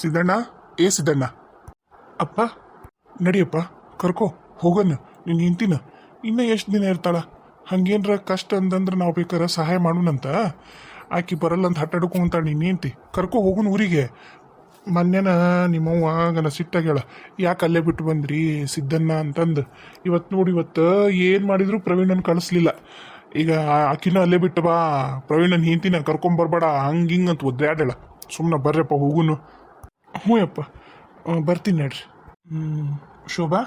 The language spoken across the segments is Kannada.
ಸಿದ್ದಣ್ಣ, ಏ ಸಿದ್ದಣ್ಣ. ಅಪ್ಪ, ನಡಿಯಪ್ಪ, ಕರ್ಕೋ ಹೋಗೋಣ ನೀನು ನಿಂತಿನ ಇನ್ನೂ ಎಷ್ಟು ದಿನ ಇರ್ತಾಳ? ಹಂಗೇನ್ರ ಕಷ್ಟ ಅಂತಂದ್ರೆ ನಾವು ಬೇಕಾರೆ ಸಹಾಯ ಮಾಡೋಣಂತ? ಆಕಿ ಬರಲ್ಲ ಅಂತ ಹಟ್ಟಾಡ್ಕೊಂತಾಳ ನೀನು ನಿಂತಿ ಕರ್ಕೊ ಹೋಗೋಣ ಊರಿಗೆ. ಮೊನ್ನೆನ ನಿಮ್ಮವ್ವ ಗನ ಸಿಟ್ಟಾಗ್ಯಾಳ. ಯಾಕೆ ಅಲ್ಲೇ ಬಿಟ್ಟು ಬಂದ್ರಿ ಸಿದ್ದಣ್ಣ ಅಂತಂದು. ಇವತ್ತು ನೋಡಿ ಇವತ್ತು ಏನು ಮಾಡಿದ್ರು ಪ್ರವೀಣನ ಕಳಿಸ್ಲಿಲ್ಲ. ಈಗ ಆಕಿನೂ ಅಲ್ಲೇ ಬಿಟ್ಟು ಬಾ. ಪ್ರವೀಣನ್ ಹಿಂತಿನ ಕರ್ಕೊಂಬರ್ಬೇಡ ಹಂಗೆ ಹಿಂಗೆ ಅಂತ ಒದ್ದಾಡಳ ಸುಮ್ಮನೆ ಬರ್ರಪ್ಪ ಹೋಗುನು. ಹ್ಞೂ ಬರ್ತೀನಿ ನಡ್ರಿ. ಹ್ಞೂ ಶೋಭಾ?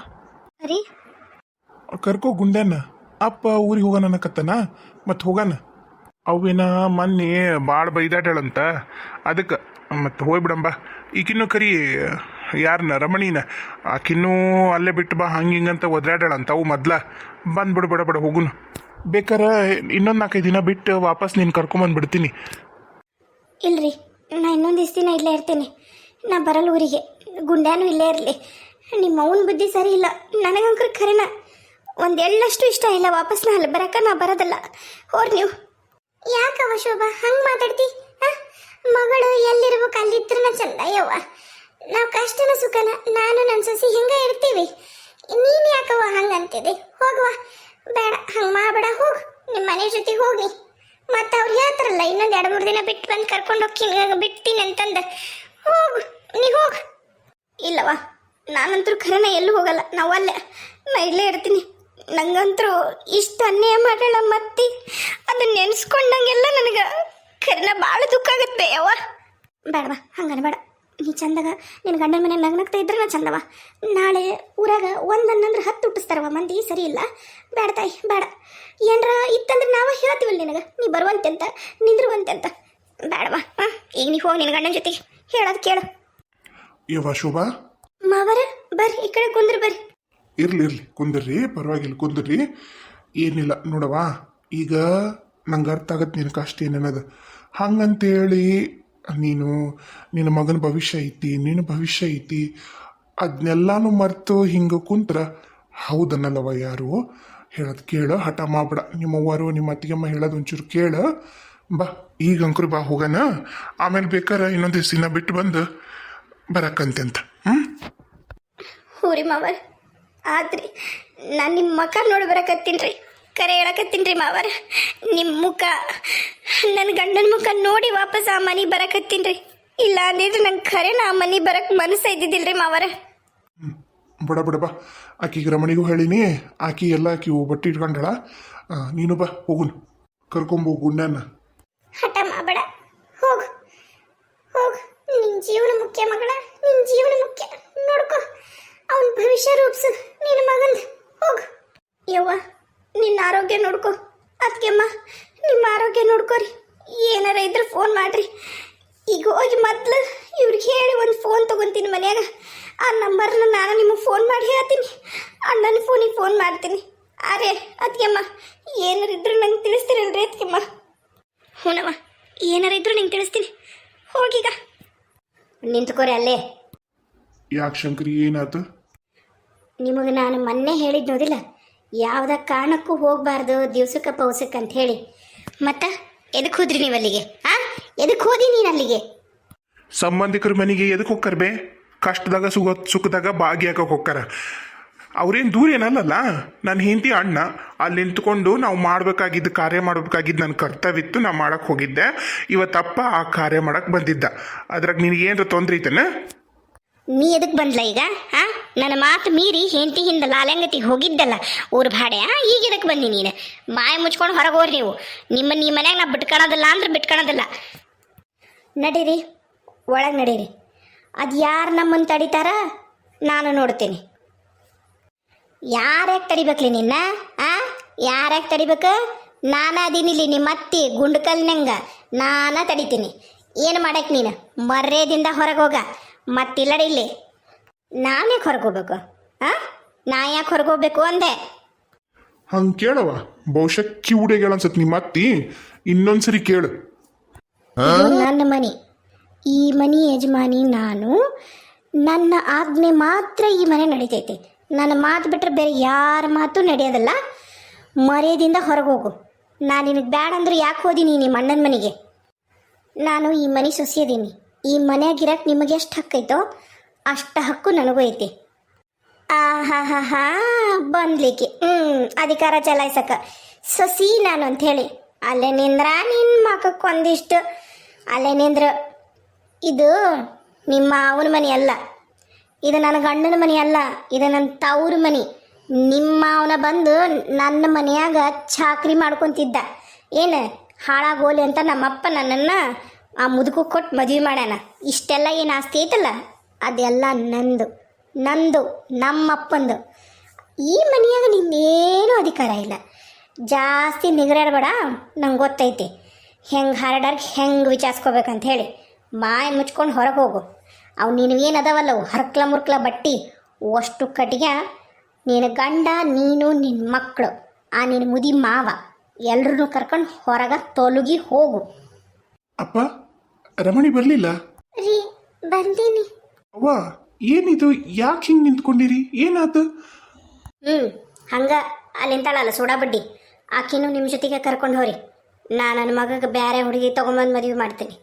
ರೀ ಕರ್ಕೋ ಗುಂಡ್ಯಾನ. ಅಪ್ಪ ಊರಿಗೆ ಹೋಗೋಣ ಅನ್ನಕತ್ತಾನ? ಮತ್ತೆ ಹೋಗಾನ? ಅವೇನ ಮೊನ್ನೆ ಭಾಳ ಬೈದಾಟಳಂತ ಅದಕ್ಕೆ ಮತ್ತೆ ಹೋಗ್ಬಿಡಂಬ. ಈಕಿನ್ನೂ ಕರಿ ಯಾರನ್ನ ರಮಣಿನ? ಆಕಿನ್ನೂ ಅಲ್ಲೇ ಬಿಟ್ಟು ಬಾ ಹಂಗೆ ಹಿಂಗಂತ ಒದ್ರಾಡಳಂತ ಅವು ಮೊದ್ಲ. ಬಂದ್ಬಿಡು ಬಿಡ ಬಿಡ ಹೋಗುನು. ಬೇಕಾರೆ ಇನ್ನೊಂದು ನಾಲ್ಕೈದು ದಿನ ಬಿಟ್ಟು ವಾಪಸ್ ನೀನು ಕರ್ಕೊಂಬಂದ್ಬಿಡ್ತೀನಿ. ಇಲ್ರಿ ನಾ ಇನ್ನೊಂದು ದಿನ ಇಲ್ಲೇ ಇರ್ತೀನಿ. ನಾ ಬರಲ್ಲ ಊರಿಗೆ. ಗುಂಡ್ಯಾನು ಇಲ್ಲೇ ಇರಲಿ. ನಿಮ್ಮ ಅವನ ಬುದ್ಧಿ ಸರಿ ಇಲ್ಲ. ನನಗಂಕ್ರ ಖರೇನ ಒಂದು ಎಳ್ಳಷ್ಟು ಇಷ್ಟ ಇಲ್ಲ ವಾಪಸ್ ನಾ ಅಲ್ಲಿ ಬರಕ, ನಾ ಬರೋದಲ್ಲ. ಹೋರ್ ನೀವು. ಯಾಕವ ಶೋಭಾ? ಹಂಗೆ ಮಾತಾಡ್ತಿ? ಮಗಳು ಎಲ್ಲಿರ್ಬೇಕು ಅಲ್ಲಿದ್ರನ ಚಂದ ಯವ್ವ. ನಾವು ಕಷ್ಟನ ಸುಖನ, ನಾನು ನನ್ನ ಸೊಸಿ ಹಿಂಗೆ ಇರ್ತೀವಿ? ನೀನು ಯಾಕವ ಹಂಗಂತಿದೆ ಹೋಗುವ. ಬೇಡ, ಹಂಗೆ ಮಾಡಬೇಡ, ಹೋಗು. ನಿಮ್ಮ ಮನೆ ಜೊತೆ ಹೋಗಿ ಮತ್ತೆ ಅವ್ರು ಹೇಳ್ತಾರಲ್ಲ ಇನ್ನೊಂದು ಎರಡು ಮೂರು ದಿನ ಬಿಟ್ಟು ಬಂದು ಕರ್ಕೊಂಡು ಹೋಗಿ ಬಿಡ್ತೀನಿ ಅಂತಂದ ಹೋಗು. ನೀ ಹೋಗ. ಇಲ್ಲವ ನಾನಂತರೂ ಖರೇನ ಎಲ್ಲೂ ಹೋಗಲ್ಲ. ನಾವು ಅಲ್ಲೇ, ನಾ ಇಲ್ಲೇ ಇರ್ತೀನಿ. ನಂಗಂತರೂ ಇಷ್ಟ ಅನ್ಯಾಯ ಮಾಡೋಣ ಮತ್ತಿ. ಅದನ್ನ ನೆನೆಸ್ಕೊಂಡಂಗೆಲ್ಲ ನನಗೆ ಖರೇನ ಭಾಳ ದುಃಖ ಆಗುತ್ತೆ, ಯವ್ವ. ಬೇಡವಾ ಹಂಗನ ಬೇಡ ನೀ ಚಂದಾಗ ನಿನ್ನ ಗಂಡನ ಮನೆ ನಗ್ನಗ್ತಾ ಇದ್ರೆ ನಾ ಚಂದವ ನಾಳೆ ಊರಾಗ ಒಂದನ್ನಂದ್ರೆ ಹತ್ತು ಹುಟ್ಟಿಸ್ತಾರವ ಮಂದಿ ಸರಿ ಇಲ್ಲ. ಬೇಡ ತಾಯಿ ಬೇಡ ಏನರ ಇತ್ತಂದ್ರೆ ನಾವ ಹೇಳ್ತೀವಲ್ಲ ನಿನಗೆ. ನೀ ಬರುವಂತೆ ಅಂತ ನಿಂದ್ರುವಂತೆ ಅಂತ ಬೇಡವಾ ಈಗ ನೀ ಹೋಗಿ ನಿನ್ನ ಗಂಡನ ಜೊತೆಗೆ. ಹೇಳೋದು ಕೇಳು. ಯವ್ವ ಶೋಭಾ? ಮಾವರ ಬರ್ರಿ ಈ ಕಡೆ ಕುಂದ್ರಿ ಬರ್ರಿ. ಇರ್ಲಿ ಇರ್ಲಿ ಕುಂದ್ರಿ ಪರವಾಗಿಲ್ಲ ಕುಂದ್ರಿ. ಏನಿಲ್ಲ ನೋಡವ್ವ ಈಗ ನಂಗೆ ಅರ್ಥ ಆಗತ್ತೆ ನಿನ್ನ ಕಷ್ಟ ಏನೇನದ ಹಂಗಂತೇಳಿ ನೀನು ನಿನ್ನ ಮಗನ ಭವಿಷ್ಯ ಐತಿ ನಿನ್ನ ಭವಿಷ್ಯ ಐತಿ ಅದನ್ನೆಲ್ಲಾನು ಮರೆತು ಹಿಂಗೆ ಕುಂತ್ರ ಹೌದನ್ನಲ್ಲವ ಯಾರು? ಹೇಳೋದು ಕೇಳು ಹಠ ಮಾಡ್ಬೇಡ. ನಿಮ್ಮವ್ವರು ನಿಮ್ಮ ಅತ್ತಿಗೆಮ್ಮ ಹೇಳೋದು ಒಂಚೂರು ಕೇಳು. ಬಾ ಈಗ ಅಂಕರು ಬಾ ಹೋಗನ? ಆಮೇಲೆ ಬೇಕಾರೆ ಇನ್ನೊಂದು ದಿವ್ಸ ದಿನ ಬಿಟ್ಟು ಬಂದು ಬರಕ್ಕಂತೆ ಅಂತ ಹ್ಞೂ ಹೂರಿ ಮಾವರ್. ಆದ್ರಿ ನಾನು ನಿಮ್ಮ ಮುಖ ನೋಡಿ ಬರಕತ್ತೀನಿ ರೀ. ಕರೆ ಹೇಳಕತ್ತೀನಿ ರೀ ಮಾವರ. ನಿಮ್ಮ ಮುಖ ನನ್ನ ಗಂಡನ ಮುಖ ನೋಡಿ ವಾಪಸ್ ಆ ಮನೆಗೆ ಬರಕತ್ತೀನಿ ರೀ. ಇಲ್ಲ ಅಂದಿದ್ರೆ ನಂಗೆ ಖರೆ ನಾ ಆ ಮನೆಗೆ ಬರಕ್ಕೆ ಮನಸ್ಸು ಇದ್ದಿದ್ದಿಲ್ಲ ರೀ ಮಾವರ. ಬಡ ಬಡ ಬಾ. ಆಕಿಗೆ ರಮಣಿಗೂ ಹೇಳಿನಿ ಆಕಿ ಎಲ್ಲ ಆಕಿ ಬಟ್ಟೆ ಇಟ್ಕೊಂಡಳ. ನೀನು ಬಾ ಹೋಗುನ್. ಕರ್ಕೊಂಬೋಗು ನಾನು ಹಠ ಮಾಬೇಡ ಹೋಗು. ಹೋಗು. ನಿನ್ನ ಜೀವನ ಮುಖ್ಯ ಮಗಳ ನಿನ್ನ ಜೀವನ ಮುಖ್ಯ ನೋಡ್ಕೊ ಅವನ ಭವಿಷ್ಯ ರೂಪಿಸು ನಿನ್ನ ಮಗಂದು. ಹೋಗು. ಯವ್ವ, ನಿನ್ನ ಆರೋಗ್ಯ ನೋಡ್ಕೊ. ಅದಕ್ಕೆಮ್ಮ ನಿಮ್ಮ ಆರೋಗ್ಯ ನೋಡ್ಕೋರಿ. ಏನಾರ ಇದ್ರೆ ಫೋನ್ ಮಾಡ್ರಿ. ಈಗ ಹೋಗಿ ಮೊದ್ಲು ಇವ್ರಿಗೆ ಹೇಳಿ ಒಂದು ಫೋನ್ ತಗೊಂತೀನಿ ಮನ್ಯಾಗ. ಆ ನಂಬರ್ನ ನಾನು ನಿಮಗೆ ಫೋನ್ ಮಾಡಿ ಹೇಳ್ತೀನಿ. ಅಣ್ಣನ ಫೋನಿಗೆ ಫೋನ್ ಮಾಡ್ತೀನಿ. ಅರೆ ಅದಕ್ಕೆಮ್ಮ ಏನಾರ ಇದ್ರೂ ನಂಗೆ ತಿಳಿಸ್ತೀರಲ್ರಿ ಅದಕ್ಕೆಮ್ಮ ಹೂನವ ಏನಾರ ಇದ್ರು ನಿಂಗೆ ತಿಳಿಸ್ತೀನಿ. ಹೋಗೀಗ. ನಿಂತ್ಕೋರಿ ಅಲ್ಲೇ. ಯಾಕೆ ಶಂಕರಿ, ಏನಾತು? ನಿಮಗೆ ನಾನು ಮೊನ್ನೆ ಹೇಳಿದ್ನೋದಿಲ್ಲ ಯಾವುದೇ ಕಾರಣಕ್ಕೂ ಹೋಗಬಾರ್ದು ದಿವ್ಸಕ್ಕೆ ಪೌಸಕ್ಕೆ ಅಂತ ಹೇಳಿ. ಮತ್ತ ಎದಕ್ಕೆ ಹೋದ್ರಿ ನೀವು ಅಲ್ಲಿಗೆ? ಆ? ಎದಕ್ಕೆ ಹೋದಿ ನೀನು ಅಲ್ಲಿಗೆ? ಸಂಬಂಧಿಕರ ಮನೆಗೆ ಎದಕ್ಕೆ ಹೋಗ್ಕರ್ ಬೇ? ಕಷ್ಟದಾಗ ಸುಖ, ಸುಖದಾಗ ಭಾಗಿಯಾಗಕ್ಕೆ ಹೋಗ್ತಾರ ಅವ್ರೇನು ದೂರ ಏನಲ್ಲಲ್ಲ? ನನ್ನ ಹೆಂಡತಿ ಅಣ್ಣ, ಅಲ್ಲಿ ನಿಂತ್ಕೊಂಡು ನಾವು ಮಾಡಬೇಕಾಗಿದ್ದು ಕಾರ್ಯ ಮಾಡಬೇಕಾಗಿದ್ದು ನನ್ನ ಕರ್ತವ್ಯ ಇತ್ತು ನಾ ಮಾಡಕ್ಕೆ ಹೋಗಿದ್ದೆ. ಇವತ್ತಪ್ಪ ಆ ಕಾರ್ಯ ಮಾಡಕ್ಕೆ ಬಂದಿದ್ದ. ಅದ್ರಾಗ ನಿನಗೇನರ ತೊಂದ್ರೆ ಐತನ? ನೀ ಎದಕ್ಕೆ ಬಂದ್ಲ ಈಗ? ಆ? ನನ್ನ ಮಾತು ಮೀರಿ ಹೆಂಡತಿ ಹಿಂದೆ ಲಾಲಂಗತಿಗೆ ಹೋಗಿದ್ದಲ್ಲ ಊರು ಭಾಡೆ, ಆ? ಈಗ ಎದಕ್ಕೆ ಬಂದಿ ನೀನು? ಮಾಯ ಮುಚ್ಕೊಂಡು ಹೊರಗೆ ಹೋಗ್ರಿ ನೀವು. ನಿಮ್ಮ ನೀ ಮನ್ಯಾಗ ನಾ ಬಿಟ್ಕೊಳೋದಿಲ್ಲ ಅಂದ್ರೆ ಬಿಟ್ಕೊಳೋದಿಲ್ಲ ನಡೀರಿ, ಒಳಗೆ ನಡೀರಿ. ಅದು ಯಾರು ನಮ್ಮನ್ನು ತಡಿತಾರ? ನಾನು ನೋಡ್ತೀನಿ. ಯಾರ್ಯಾಕೆ ತಡಿಬೇಕ್ಲಿ ನಿನ್ನ? ಆ? ಯಾರ್ಯಾಕೆ ತಡಿಬೇಕು? ನಾನ ಅದೀನಿಲ್ಲಿ ನಿಮ್ಮ ಅತ್ತಿ ಗುಂಡ್ಕಲ್ನಂಗ ನಾನ ತಡಿತೀನಿ. ಏನು ಮಾಡಕ್ಕೆ ನೀನು? ಮರ್ಯಾದಿಂದ ಹೊರಗೆ ಹೋಗ. ಮತ್ತಿಲ್ಲಡಿ ಇಲ್ಲಿ. ನಾನೇ ಹೊರಗೋಗ್ಬೇಕು ಹಾ ಆ? ನಾ ಯಾಕೆ ಹೊರಗೋಗ್ಬೇಕು ಅಂದೆ? ಹಂಗೆ ಕೇಳವ ಬಹುಶಃ ಕಿವುಡೆಗಳ ಅನ್ಸತ್ ನಿಮ್ಮ ಅತ್ತಿ. ಇನ್ನೊಂದ್ಸರಿ ಕೇಳು. ಇದು ನನ್ನ ಮನೆ. ಈ ಮನೆ ಯಜಮಾನಿ ನಾನು. ನನ್ನ ಆಜ್ಞೆ ಮಾತ್ರ ಈ ಮನೆ ನಡೀತೈತೆ. ನನ್ನ ಮಾತು ಬಿಟ್ಟರೆ ಬೇರೆ ಯಾರ ಮಾತು ನಡೆಯೋದಲ್ಲ. ಮರ್ಯಾದಿಂದ ಹೊರಗೋಗು ನಾನು ನಿನಗೆ ಬ್ಯಾಡ ಅಂದ್ರೆ ಯಾಕೆ ಹೋದಿ ನೀನು ನಿಮ್ಮ ಅಣ್ಣನ ಮನೆಗೆ? ನಾನು ಈ ಮನೆ ಸೊಸೆಯದೀನಿ. ಈ ಮನ್ಯಾಗಿರಕ್ಕೆ ನಿಮಗೆ ಎಷ್ಟು ಹಕ್ಕೈತೋ ಅಷ್ಟು ಹಕ್ಕು ನನಗೂ ಐತಿ. ಆ ಹಾ ಹಾ ಹಾ ಬಂದ್ಲಿಕ್ಕೆ. ಹ್ಞೂ ಅಧಿಕಾರ ಚಲಾಯಿಸಕ. ಸೊಸಿ ನಾನು ಅಂತ ಹೇಳಿ ಅಲ್ಲೇ ನಿಂದ್ರ ನಿನ್ನ ಮಗಕ್ಕೆ ಒಂದಿಷ್ಟು. ಅಲ್ಲೇ ನಿಂದ್ರ ಇದು ನಿಮ್ಮ ಅವನ ಮನೆ ಅಲ್ಲ. ಇದು ನನ್ನ ಗಂಡನ ಮನೆ ಅಲ್ಲ. ಇದು ನನ್ನ ತವ್ರ ಮನೆ. ನಿಮ್ಮ ಅವನ ಬಂದು ನನ್ನ ಮನೆಯಾಗ ಚಾಕ್ರಿ ಮಾಡ್ಕೊತಿದ್ದ. ಏನು? ಹಾಳಾಗೋಲಿ ಅಂತ ನಮ್ಮಪ್ಪ ನನ್ನನ್ನು ಆ ಮುದುಕು ಕೊಟ್ಟು ಮದುವೆ ಮಾಡ್ಯಾನ. ಇಷ್ಟೆಲ್ಲ ಏನು ಆಸ್ತಿ ಐತಲ್ಲ, ಅದೆಲ್ಲ ನಂದು ನಂದು, ನಮ್ಮಪ್ಪಂದು. ಈ ಮನೆಯಾಗ ನಿನ್ನೇನು ಅಧಿಕಾರ ಇಲ್ಲ. ಜಾಸ್ತಿ ನಿಗರಾಡಬೇಡ, ನಂಗೆ ಗೊತ್ತೈತಿ. ಹೆಂಗೆ ಹರಡಾರ್ ಹೆಂಗೆ ವಿಚಾರಿಸ್ಕೋಬೇಕಂತ ಹೇಳಿ. ಮಾಯ ಮುಚ್ಕೊಂಡು ಹೊರಗೆ ಹೋಗು. ಅವು ನಿನಗೇನು ಅದಾವಲ್ಲವು, ಹರ್ಕ್ಲ ಮುರ್ಕ್ಲ ಬಟ್ಟಿ, ಅಷ್ಟು ಕಟ್ಟಿಗೆ ನಿನ್ನ ಗಂಡ, ನೀನು ನಿನ್ನ ಮಕ್ಕಳು ಆ ನಿನ್ನ ಮುದಿ ಮಾವ ಎಲ್ಲರನ್ನೂ ಕರ್ಕೊಂಡು ಹೊರಗೆ ತೊಲಗಿ ಹೋಗು. ಅಪ್ಪ ರಮಣಿ ಬರಲಿಲ್ಲ? ರೀ ಬಂದೀನಿ. ಅವ್ವ ಏನಿದು? ಯಾಕೆ ಹಿಂಗ್ ನಿಂತ್ಕೊಂಡಿರಿ? ಏನಾತು? ಹ್ಮ್ ಹಂಗ ಅಲ್ಲಿಂತಾಳಲ್ಲ ಸೋಡಾ ಬಡ್ಡಿ ಆಕಿನೂ ನಿಮ್ಮ ಜೊತೆಗೆ ಕರ್ಕೊಂಡು ಹೋರಿ. ನಾ ನನ್ನ ಮಗಗೆ ಬೇರೆ ಹುಡುಗಿ ತಗೊಂಬಂದು ಮದುವೆ ಮಾಡ್ತೀನಿ.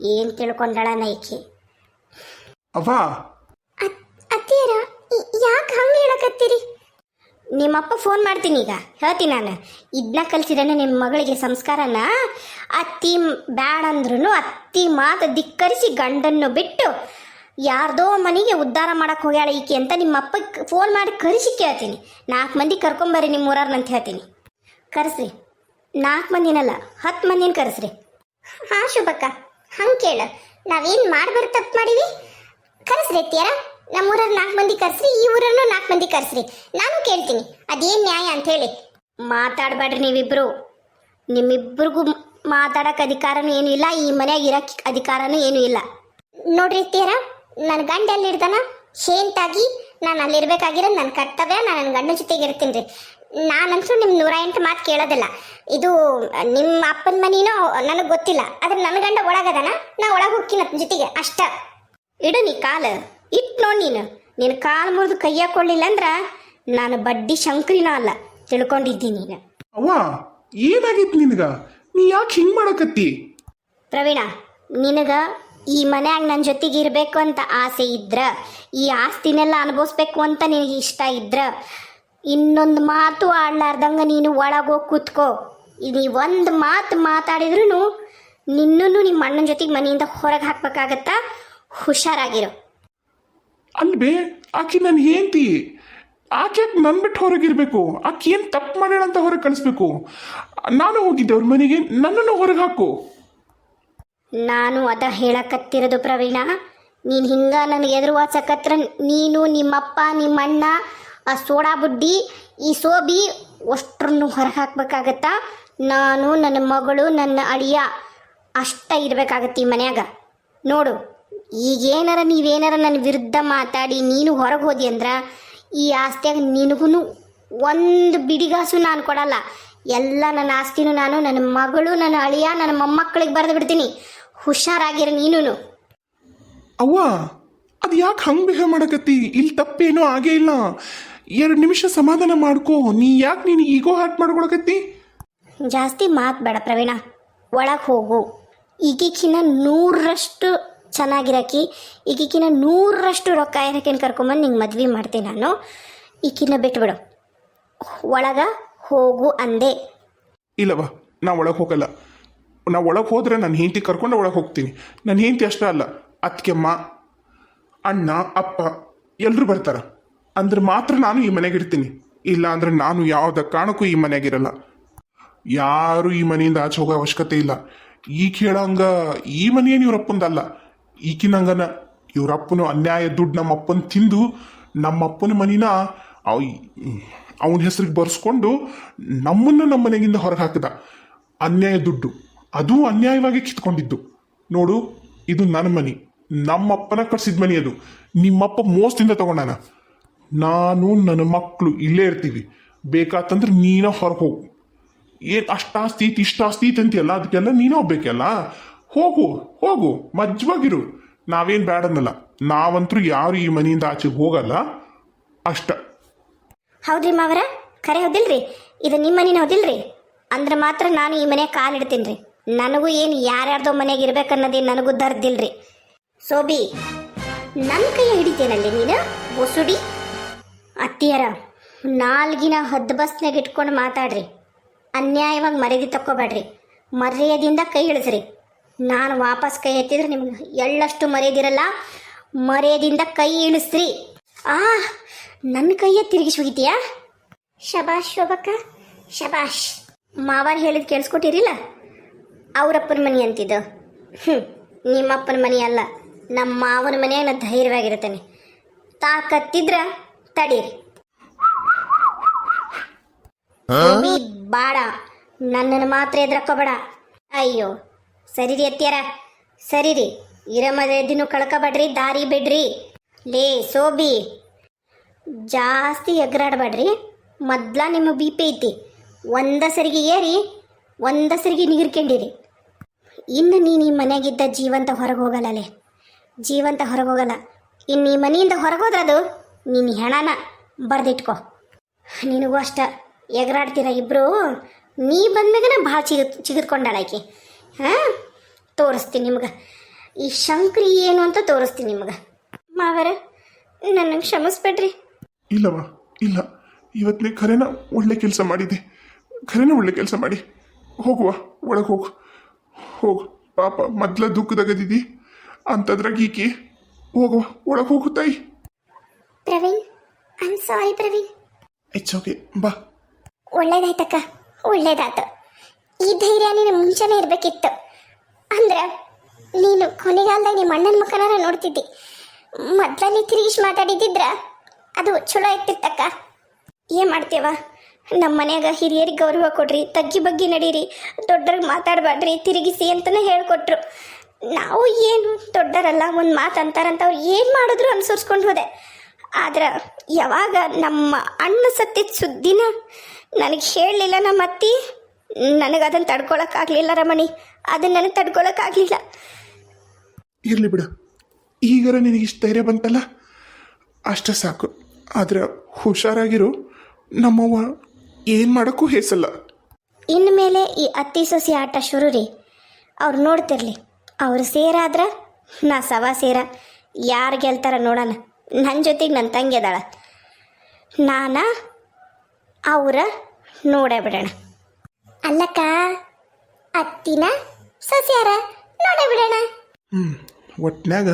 ಏನು ತಿಳ್ಕೊಂಡಳ ನೈಕಿ ಅವ್ವ. ಅತ್ತೀರ ಯಾಕೆ ಹಂಗೆ ಹೇಳಕತ್ತೀರಿ? ನಿಮ್ಮಪ್ಪ ಫೋನ್ ಮಾಡ್ತೀನಿ ಈಗ. ಹೇಳ್ತೀನಿ ನಾನು. ಇದನ್ನ ಕಲಿಸಿದ್ರೆ ನಿಮ್ಮ ಮಗಳಿಗೆ ಸಂಸ್ಕಾರನ? ಅತ್ತಿ ಬ್ಯಾಡ ಅಂದ್ರೂ ಅತ್ತಿ ಮಾತು ಧಿಕ್ಕರಿಸಿ ಗಂಡನ್ನು ಬಿಟ್ಟು ಯಾರ್ದೋ ಮನೆಗೆ ಉದ್ಧಾರ ಮಾಡಕ್ಕೆ ಹೋಗ್ಯಾಳ ಈಕೆ ಅಂತ ನಿಮ್ಮ ಅಪ್ಪಗೆ ಫೋನ್ ಮಾಡಿ ಕರೆಸಿ ಕೇಳ್ತೀನಿ. ನಾಲ್ಕು ಮಂದಿ ಕರ್ಕೊಂಬರ್ರಿ ನಿಮ್ಮ ಊರವ್ರನ್ನಂತ ಹೇಳ್ತೀನಿ. ಕರೆಸ್ರಿ. ನಾಲ್ಕು ಮಂದಿನಲ್ಲ, ಹತ್ತು ಮಂದಿನ ಕರೆಸ್ರಿ. ಹಾಂ ಶುಭಕ್ಕ. ಹಂಗೆ ಕೇಳ. ನಾವೇನು ಮಾಡ್ಬಾರ್ದು ತಪ್ಪು ಮಾಡೀವಿ? ಕರೆಸ್ರಿ ಅತ್ತಿಯರ. ನಮ್ಮೂರಲ್ಲಿ ನಾಲ್ಕು ಮಂದಿ ಕರೆಸ್ರಿ ಈ ಊರನ್ನು ನಾಲ್ಕು ಮಂದಿ ಕರೆಸ್ರಿ. ನಾನು ಕೇಳ್ತೀನಿ ಅದೇನು ನ್ಯಾಯ ಅಂತ ಹೇಳಿ. ಮಾತಾಡಬೇಡ್ರಿ ನೀವಿಬ್ರು. ನಿಮ್ಮಿಬ್ಬರಿಗೂ ಮಾತಾಡಕ್ಕೆ ಅಧಿಕಾರನೂ ಏನೂ ಇಲ್ಲ ಈ ಮನೆಯಾಗ ಇರಕ್ಕೆ ಅಧಿಕಾರನೂ ಏನೂ ಇಲ್ಲ. ನೋಡ್ರಿ ತೀರ ನನ್ನ ಗಂಡ ಎಲ್ಲಿರ್ತಾನ ಶೇಂತಾಗಿ ನಾನು ಅಲ್ಲಿರ್ಬೇಕಾಗಿರೋದು ನನ್ನ ಕರ್ತವ್ಯ ನಾನು ನನ್ನ ಗಂಡನ ಜೊತೆಗೆ ಇರ್ತೀನಿ ರೀ. ನಾನಂತೂ ನಿಮ್ಮ ನೂರ ಎಂಟು ಮಾತು ಕೇಳೋದಿಲ್ಲ. ಇದು ನಿಮ್ಮ ಅಪ್ಪನ ಮನೆಯೋ ನನಗೆ ಗೊತ್ತಿಲ್ಲ ಆದ್ರೆ ನನ್ನ ಗಂಡ ಒಳಗದಾನ ನಾ ಒಳಗೆ ಹೋಗ್ತೀನಿ ಜೊತೆಗೆ ಅಷ್ಟ. ಇಡು ನೀ ಕಾಲು. ಇಟ್ಟು ನೋಡಿ ನೀನು. ನಿನ್ನ ಕಾಲು ಮುರಿದು ಕೈ ಹಾಕೊಳ್ಳಿಲ್ಲ ಅಂದ್ರೆ ನಾನು ಬಡ್ಡಿ ಶಂಕರಿನ ಅಲ್ಲ. ತಿಳ್ಕೊಂಡಿದ್ದೀನಿ ನೀನು. ಅವ್ವ ಏನಾಗಿತ್ತು ನಿನಗ? ನೀ ಯಾಕೆ ಹಿಂಗ್ ಮಾಡಕತ್ತಿ? ಪ್ರವೀಣ ನಿನಗ ಈ ಮನ್ಯಾಗ ನನ್ನ ಜೊತೆಗೆ ಇರಬೇಕು ಅಂತ ಆಸೆ ಇದ್ರ ಈ ಆಸ್ತಿನೆಲ್ಲ ಅನುಭವಿಸ್ಬೇಕು ಅಂತ ನಿನಗೆ ಇಷ್ಟ ಇದ್ರ ಇನ್ನೊಂದು ಮಾತು ಆಡ್ಲಾರ್ದಂಗ ನೀನು ಒಳಗೋಗಿ ಕೂತ್ಕೋ. ನೀ ಒಂದು ಮಾತು ಮಾತಾಡಿದ್ರು ನಿನ್ನೂ ನಿಮ್ಮ ಅಣ್ಣನ ಜೊತೆಗೆ ಮನೆಯಿಂದ ಹೊರಗೆ ಹಾಕ್ಬೇಕಾಗತ್ತಾ? ಹುಷಾರಾಗಿರು. ಅಲ್ಬೇ, ಆಕಿ ನನ್ನ ಹೆಂಡತಿ ಆಕೆ ನನ್ ಬಿಟ್ಟು ಹೊರಗಿರ್ಬೇಕು? ಆಕೆ ಏನು ತಪ್ಪು ಮಾಡ್ಯಾಳ ಅಂತ ಹೊರಗೆ ಕಳಿಸ್ಬೇಕು? ನಾನು ಹೋಗಿದ್ದೆ ಅವ್ರ ಮನೆಗೆ, ನನ್ನನ್ನು ಹೊರಗೆ ಹಾಕು. ನಾನು ಅದ ಹೇಳಕತ್ತಿರೋದು ಪ್ರವೀಣ. ನೀನು ಹಿಂಗ ನನಗೆ ಎದುರು ವಾಚಕತ್ರ ನೀನು ನಿಮ್ಮಪ್ಪ, ನಿಮ್ಮಣ್ಣ, ಆ ಸೋಡಾ ಬುಡ್ಡಿ, ಈ ಸೋಬಿ ಅಷ್ಟ್ರನ್ನು ಹೊರಗೆ ನಾನು, ನನ್ನ ಮಗಳು, ನನ್ನ ಅಳಿಯ ಅಷ್ಟ ಇರಬೇಕಾಗತ್ತೆ ಈ ಮನ್ಯಾಗ. ನೋಡು. ಈಗೇನಾರ ನೀವೇನಾರ ನನ್ನ ವಿರುದ್ಧ ಮಾತಾಡಿ ನೀನು ಹೊರಗೆ ಹೋದಿ ಅಂದ್ರೆ ಈ ಆಸ್ತಿಯಾಗ ನಿನಗೂ ಒಂದು ಬಿಡಿಗಾಸು ನಾನು ಕೊಡಲ್ಲ. ಎಲ್ಲ ನನ್ನ ಆಸ್ತಿನೂ ನಾನು ನನ್ನ ಮಗಳು ನನ್ನ ಅಳಿಯ ನನ್ನ ಮೊಮ್ಮಕ್ಕಳಿಗೆ ಬರೆದು ಬಿಡ್ತೀನಿ. ಹುಷಾರಾಗಿರ ನೀನು ಅವ್ವ ಅದು ಯಾಕೆ ಹಂಗೆ ಬಿಹೇವ್ ಮಾಡಕತ್ತಿ? ಇಲ್ಲಿ ತಪ್ಪೇನೂ ಆಗೇ ಇಲ್ಲ. ಎರಡು ನಿಮಿಷ ಸಮಾಧಾನ ಮಾಡ್ಕೋ. ನೀ ಯಾಕೆ ನೀನು ಈಗೋ ಹಾಟ್ ಮಾಡ್ಕೊಳಕತ್ತಿ? ಜಾಸ್ತಿ ಮಾತು ಬೇಡ ಪ್ರವೀಣ. ಒಳಗೆ ಹೋಗು. ಈಗಿಕ್ಕಿನ್ನ ನೂರರಷ್ಟು ಚೆನ್ನಾಗಿರಕಿ ಈಗಿಕಿನ ನೂರರಷ್ಟು ರೊಕ್ಕ ಏನಕ್ಕೇನು ಕರ್ಕೊಂಬಂದು ನಿಂಗೆ ಮದ್ವೆ ಮಾಡ್ತೀನಿ ನಾನು ಈಕಿನ ಬಿಟ್ಬಿಡು. ಒಳಗ ಹೋಗು ಅಂದೆ. ಇಲ್ಲವ ನಾ ಒಳಗೆ ಹೋಗಲ್ಲ. ನಾ ಒಳಗೆ ಹೋದ್ರೆ ನನ್ನ ಹೆಂಡತಿ ಕರ್ಕೊಂಡು ಒಳಗೆ ಹೋಗ್ತೀನಿ. ನನ್ನ ಹೆಂಡತಿ ಅಷ್ಟೇ ಅಲ್ಲ ಅತ್ತಿಗೆಮ್ಮ ಅಣ್ಣ, ಅಪ್ಪ ಎಲ್ಲರೂ ಬರ್ತಾರ. ಅಂದ್ರೆ ಮಾತ್ರ ನಾನು ಈ ಮನೆಗೆ ಇರ್ತೀನಿ. ಇಲ್ಲ ಅಂದ್ರೆ ನಾನು ಯಾವ್ದ ಕಾರಣಕ್ಕೂ ಈ ಮನೆಯಾಗಿರಲ್ಲ ಯಾರು ಈ ಮನೆಯಿಂದ ಆಚೆ ಹೋಗೋ ಅವಶ್ಯಕತೆ ಇಲ್ಲ. ಈ ಕೇಳಂಗ ಈ ಮನೆಯೇನು ಇವ್ರಪ್ಪಂದಲ್ಲ ಈಕಿನಂಗನ ಇವ್ರಪ್ಪನು ಅನ್ಯಾಯ ದುಡ್ಡು ನಮ್ಮ ಅಪ್ಪನ ತಿಂದು, ನಮ್ಮಪ್ಪನ ಮನಿನ ಅವನ ಹೆಸರಿಗೆ ಬರ್ಸ್ಕೊಂಡು ನಮ್ಮನ್ನು ನಮ್ಮ ಮನೆಗಿಂದ ಹೊರಗೆ ಹಾಕಿದ. ಅನ್ಯಾಯ ದುಡ್ಡು. ಅದು ಅನ್ಯಾಯವಾಗಿ ಕಿತ್ಕೊಂಡಿದ್ದು. ನೋಡು, ಇದು ನನ್ನ ಮನಿ. ನಮ್ಮಪ್ಪನ ಕಟ್ಸಿದ ಮನಿ ಅದು. ನಿಮ್ಮಪ್ಪ ಮೋಸದಿಂದ ತಗೊಂಡಾನ. ನಾನು ನನ್ನ ಮಕ್ಕಳು ಇಲ್ಲೇ ಇರ್ತೀವಿ. ಬೇಕಾತಂದ್ರೆ ನೀನ ಹೊರಗೆ ಹೋಗು. ಏನ್ ಅಷ್ಟಾಸ್ತಿ, ಇಷ್ಟಾಸ್ತಿ ಅಂತೀಯಲ್ಲ ಅದಕ್ಕೆಲ್ಲ ನೀನೇ ಹೋಗ್ಬೇಕಲ್ಲ? ಹೋಗು ಹೋಗು, ಮಜ್ವಾಗಿರು. ನಾವೇನು ಬೇಡನ್ನಲ್ಲ ನಾವಂತರೂ ಯಾರು ಈ ಮನೆಯಿಂದ ಆಚೆಗೆ ಹೋಗಲ್ಲ. ಅಷ್ಟ. ಹೌದ್ರಿ ಮಾವರ? ಕರೆ ಹೌದಿಲ್ರಿ? ಇದು ನಿಮ್ಮ ಮನೇನ ಹೌದಿಲ್ರಿ? ಅಂದ್ರೆ ಮಾತ್ರ ನಾನು ಈ ಮನೆ ಕಾಲಿಡ್ತೀನಿ ರೀ ನನಗೂ ಏನು ಯಾರ್ಯಾರ್ದೋ ಮನೆಗೆ ಇರ್ಬೇಕನ್ನೋದೇನು ನನಗೂ ದರ್ದಿಲ್ರಿ. ಸೋಬಿ ನನ್ನ ಕೈ ಹಿಡಿತೇನಲ್ಲಿ ನೀನು? ಒಸುಡಿ ಅತ್ತಿಯರ, ನಾಲ್ಗಿನ ಹದ್ದು ಬಸ್ನಾಗ ಇಟ್ಕೊಂಡು ಮಾತಾಡ್ರಿ. ಅನ್ಯಾಯವಾಗಿ ಮರ್ಯಾದೆ ತಕ್ಕೋಬೇಡ್ರಿ. ಮರ್ಯಾದಿಂದ ಕೈ ಇಳಿಸ್ರಿ. ನಾನು ವಾಪಸ್ ಕೈ ಎತ್ತಿದ್ರೆ ನಿಮ್ಗೆ ಎಳ್ಳಷ್ಟು ಮರೆಯದಿರಲ್ಲ? ಮರೆಯದಿಂದ ಕೈ ಇಳಿಸ್ರಿ. ಆ ನನ್ನ ಕೈಯ ತಿರುಗಿಸಿ ಹೋಗಿದ್ದೀಯಾ? ಶಬಾಷ್ ಶೋಭಕ್ಕ ಶಬಾಷ್. ಮಾವನ್ ಹೇಳಿದ್ ಕೇಳಿಸ್ಕೊಟ್ಟಿರಿಲ್ಲ? ಅವರಪ್ಪನ ಮನೆ ಅಂತಿದ್ದು. ಹ್ಞೂ ನಿಮ್ಮಪ್ಪನ ಮನೆ ಅಲ್ಲ ನಮ್ಮ ಮಾವನ ಮನೆಯಾಗ ನಾನು ಧೈರ್ಯವಾಗಿರ್ತೇನೆ ತಾಕತ್ತಿದ್ರ ತಡೀರಿ. ಬಾಡ ನನ್ನನ್ನು ಮಾತ್ರ ಎದ್ರಕ್ಕೋಬೇಡ ಅಯ್ಯೋ ಸರಿ ರೀ ಅತ್ತಿಯರ ಸರಿ ರೀ ಇರ ಮರ್ಯಾದಿನೂ ಕಳ್ಕೊಬೇಡ್ರಿ ದಾರಿ ಬಿಡ್ರಿ. ಲೇ, ಸೋಬಿ. ಜಾಸ್ತಿ ಎಗರಾಡಬೇಡ್ರಿ. ಮೊದ್ಲ ನಿಮ್ಮ ಬಿ ಪಿ ಐತಿ. ಒಂದ ಸರಿಗೆ ಏರಿ, ಒಂದ ಸರಿಗೆ ನೀರ್ಕೊಂಡಿರಿ ಇನ್ನು ನೀನು ಈ ಮನೆಯಾಗಿದ್ದ ಜೀವಂತ ಹೊರಗೆ ಹೋಗಲ್ಲಲೇ ಜೀವಂತ ಹೊರಗೆ ಹೋಗಲ್ಲ. ಇನ್ನು ಈ ಮನೆಯಿಂದ ಹೊರಗೆ ಹೋದ್ರದು ನೀನು ಹೆಣನ ಬರೆದಿಟ್ಕೊ. ನಿನಗೂ ಅಷ್ಟ ಎಗರಾಡ್ತೀರ ಇಬ್ಬರು ನೀ ಬಂದಾಗನ ಭಾಳ ಚಿಗ ಚಿಗಿದ್ಕೊಂಡಾಳ ಹಾಂ? ತೋರಿಸ್ತೀನಿ ನಿಮ್ಗೆ. ಈ ಶಂಕ್ರಿ ಏನು ಅಂತ ತೋರಿಸ್ತೀನಿ ನಿಮ್ಗೆ. ಮಾವರ ನನಗೆ ಕ್ಷಮಿಸ್ಬೇಡ್ರಿ. ಇಲ್ಲವ ಇಲ್ಲ. ಇವತ್ತನೇ ಖರೇನ ಒಳ್ಳೆ ಕೆಲಸ ಮಾಡಿದ್ದೆ. ಖರೇನ ಒಳ್ಳೆ ಕೆಲಸ ಮಾಡಿ. ಹೋಗುವ ಒಳಗೆ ಹೋಗು. ಹೋಗು. ಪಾಪ ಮೊದ್ಲ ದುಃಖದಾಗದಿದ್ದಿ ಅಂತದ್ರಾಗ ಈಕಿ. ಹೋಗುವ ಒಳಗೆ ಹೋಗು ತಾಯಿ. Praveen I am sorry Praveen. It's okay ಬಾ. ಒಳ್ಳೇದಾಯ್ತಕ್ಕ ಒಳ್ಳೇದಾಯ್ತು ಈ ಧೈರ್ಯ ನೀನು ಮುಂಚೆನೇ ಇರಬೇಕಿತ್ತು. ಅಂದ್ರೆ, ನೀನು ಕೊನೆಗಾಲದಾಗ ನಿಮ್ಮ ಅಣ್ಣನ ಮುಖನಾರ ನೋಡ್ತಿದ್ದಿ. ಮೊದ್ಲಲ್ಲಿ ತಿರುಗಿಸಿ ಮಾತಾಡಿದ್ದಿದ್ರ, ಅದು ಚಲೋ ಇತ್ತಿತ್ತಕ್ಕ ಏನು ಮಾಡ್ತೇವ? ನಮ್ಮ ಮನ್ಯಾಗ ಹಿರಿಯರಿಗೆ ಗೌರವ ಕೊಡ್ರಿ, ತಗ್ಗಿ ಬಗ್ಗಿ ನಡೀರಿ, ದೊಡ್ಡರಿಗೆ ಮಾತಾಡಬೇಡ್ರಿ ತಿರುಗಿಸಿ ಅಂತಲೇ ಹೇಳ್ಕೊಟ್ರು. ನಾವು ಏನು ದೊಡ್ಡರಲ್ಲ, ಒಂದು ಮಾತು ಅಂತಾರಂತ ಅವ್ರು ಏನು ಮಾಡಿದ್ರು ಅನುಸರಿಸ್ಕೊಂಡು ಹೋದೆ. ಆದ್ರೆ, ಯಾವಾಗ ನಮ್ಮ ಅಣ್ಣ ಸತ್ತಿದ ಸುದ್ದಿನ ನನಗೆ ಹೇಳಲಿಲ್ಲ ನಮ್ಮ ಅತ್ತಿ? ನನಗೆ ಅದನ್ನು ತಡ್ಕೊಳಕ್ಕಾಗಲಿಲ್ಲ ರಮಣಿ. ಅದನ್ನು ನನಗೆ ತಡ್ಕೊಳಕ್ಕಾಗಲಿಲ್ಲ. ಇರಲಿ ಬಿಡು. ಈಗಾರ ನಿನಗೆ ಇಷ್ಟು ಧೈರ್ಯ ಬಂತಲ್ಲ? ಅಷ್ಟೇ ಸಾಕು. ಆದ್ರೆ ಹುಷಾರಾಗಿರು. ನಮ್ಮವ್ವ ಏನು ಮಾಡೋಕ್ಕೂ ಹೇಸಲ್ಲ. ಇನ್ಮೇಲೆ ಈ ಅತ್ತಿ ಸೊಸಿ ಆಟ ಶುರು ರೀ. ಅವ್ರು ನೋಡ್ತಿರ್ಲಿ. ಅವ್ರು ಸೇರಾದ್ರ ನಾ ಸವಾ ಸೇರ. ಯಾರು ಗೆಲ್ತಾರ ನೋಡೋಣ. ನನ್ನ ಜೊತೆಗೆ ನನ್ನ ತಂಗಿ ಅದಾಳ. ನಾನ ಅವರ ನೋಡೇ ಬಿಡೋಣ. ಅಲ್ಲಕ್ಕ, ಅತ್ತಿನ ಸಸ್ಯಾರ ನೋಡ ಬಿಡೋಣ. ಹ್ಮ್, ಒಟ್ನ್ಯಾಗ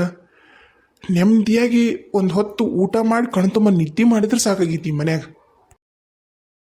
ನೆಮ್ಮದಿಯಾಗಿ ಒಂದು ಹೊತ್ತು ಊಟ ಮಾಡಿ ಕಣ್ತುಂಬ ನಿದ್ದೆ ಮಾಡಿದ್ರೆ ಸಾಕಾಗೈತಿ ಮನ್ಯಾಗ.